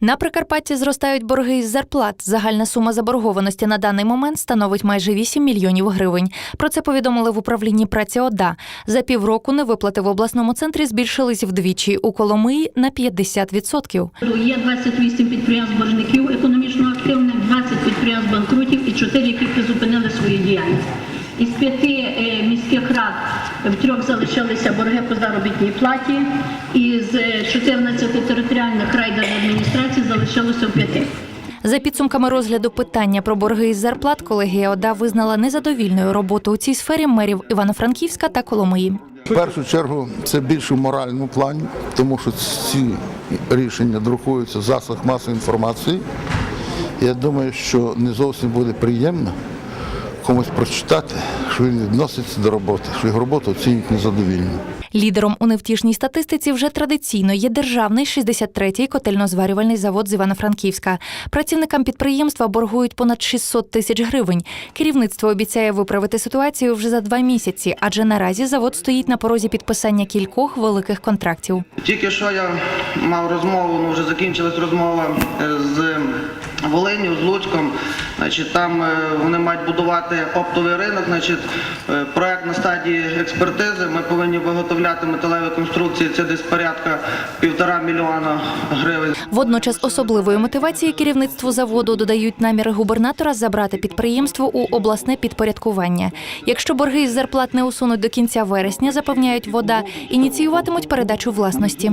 На Прикарпатті зростають борги із зарплат. Загальна сума заборгованості на даний момент становить майже 8 мільйонів гривень. Про це повідомили в управлінні праці ОДА. За півроку невиплати в обласному центрі збільшились вдвічі у Коломиї на 50%. Є 28 підприємств боржників економічно активних, 20 підприємств банкрутів і 4, які призупинили свою діяльність. Із п'яти е, міських рад в трьох залишилися борги по заробітній платі, і з е, 14 територіальних райдержадміністрацій залишилося в п'яти. За підсумками розгляду питання про борги із зарплат, колегія ОДА визнала незадовільною роботу у цій сфері мерів Івано-Франківська та Коломиї. В першу чергу це більше в моральному плані, тому що ці рішення друкуються в засобах масової інформації. Я думаю, що не зовсім буде приємно комусь прочитати, що він відноситься до роботи, що його роботу оцінюють незадовільно. Лідером у невтішній статистиці вже традиційно є державний 63-й котельно-зварювальний завод з Івано-Франківська. Працівникам підприємства боргують понад 600 тисяч гривень. Керівництво обіцяє виправити ситуацію вже за два місяці, адже наразі завод стоїть на порозі підписання кількох великих контрактів. Тільки що я мав розмову, ну вже закінчилась розмова е, з Волиню, з Луцьком. Значить, там е, вони мають будувати оптовий ринок. Значить, е, проект на стадії експертизи. Ми повинні виготовляти металеві конструкції. Це десь порядка півтора мільйона гривень. Водночас особливої мотивації керівництву заводу додають наміри губернатора забрати підприємство у обласне підпорядкування. Якщо борги із зарплат не усунуть до кінця вересня, запевняють вода, ініціюватимуть передачу власності.